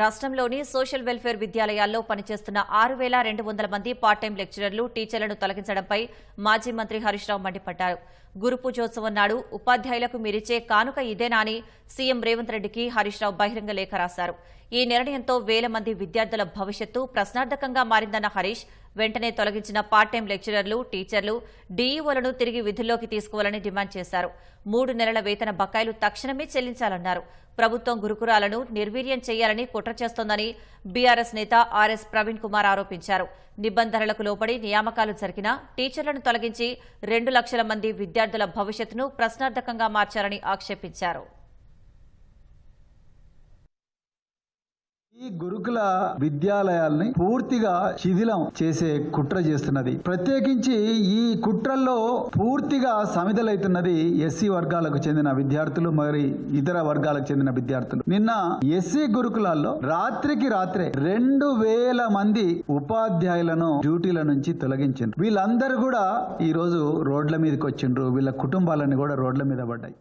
రాష్ట్రంలోని social welfare విద్యాలయాల్లో పనిచేస్తున్న ఆరు వేల రెండు వందల మంది పార్ట్ టైం లెక్చరర్లు టీచర్లను తొలగించడంపై మాజీ మంత్రి హరీష్ రావు మండిపడ్డారు. గురు పూజోత్సవం నాడు ఉపాధ్యాయులకు మీరిచ్చే కానుక ఇదేనా అని సీఎం రేవంత్ రెడ్డికి హరీష్ రావు బహిరంగ లేఖ రాశారు. ఈ నిర్ణయంతో వేల మంది విద్యార్థుల భవిష్యత్తు ప్రశ్నార్థకంగా మారిందన్న హరీష్ వెంటనే తొలగించిన పార్ట్ టైం లెక్చరర్లు టీచర్లు డీఈఓలను తిరిగి విధుల్లోకి తీసుకోవాలని డిమాండ్ చేశారు. మూడు నెలల వేతన బకాయిలు తక్షణమే చెల్లించాలన్నారు. ప్రభుత్వం గురుకురాలను నిర్వీర్యం చేయాలని కుట్ర చేస్తోందని బీఆర్ఎస్ నేత ఆర్ఎస్ ప్రవీణ్ కుమార్ ఆరోపించారు. నిబంధనలకు లోబడి నియామకాలు జరిగినా టీచర్లను తొలగించి రెండు లక్షల మంది విద్యార్థుల భవిష్యత్తును ప్రశ్నార్థకంగా మార్చారని ఆక్షేపించారు. ఈ గురుకుల విద్యాలయాల్ని పూర్తిగా శిథిలం చేసే కుట్ర చేస్తున్నది. ప్రత్యేకించి ఈ కుట్రల్లో పూర్తిగా సమిధలైతున్నది ఎస్సీ వర్గాలకు చెందిన విద్యార్థులు మరి ఇతర వర్గాలకు చెందిన విద్యార్థులు. నిన్న ఎస్సీ గురుకులాల్లో రాత్రికి రాత్రే రెండు వేల మంది ఉపాధ్యాయులను డ్యూటీల నుంచి తొలగించారు వీళ్ళందరూ కూడా ఈ రోజు రోడ్ల మీదకి వచ్చిండ్రు. వీళ్ళ కుటుంబాలని కూడా రోడ్ల మీద పడ్డాయి.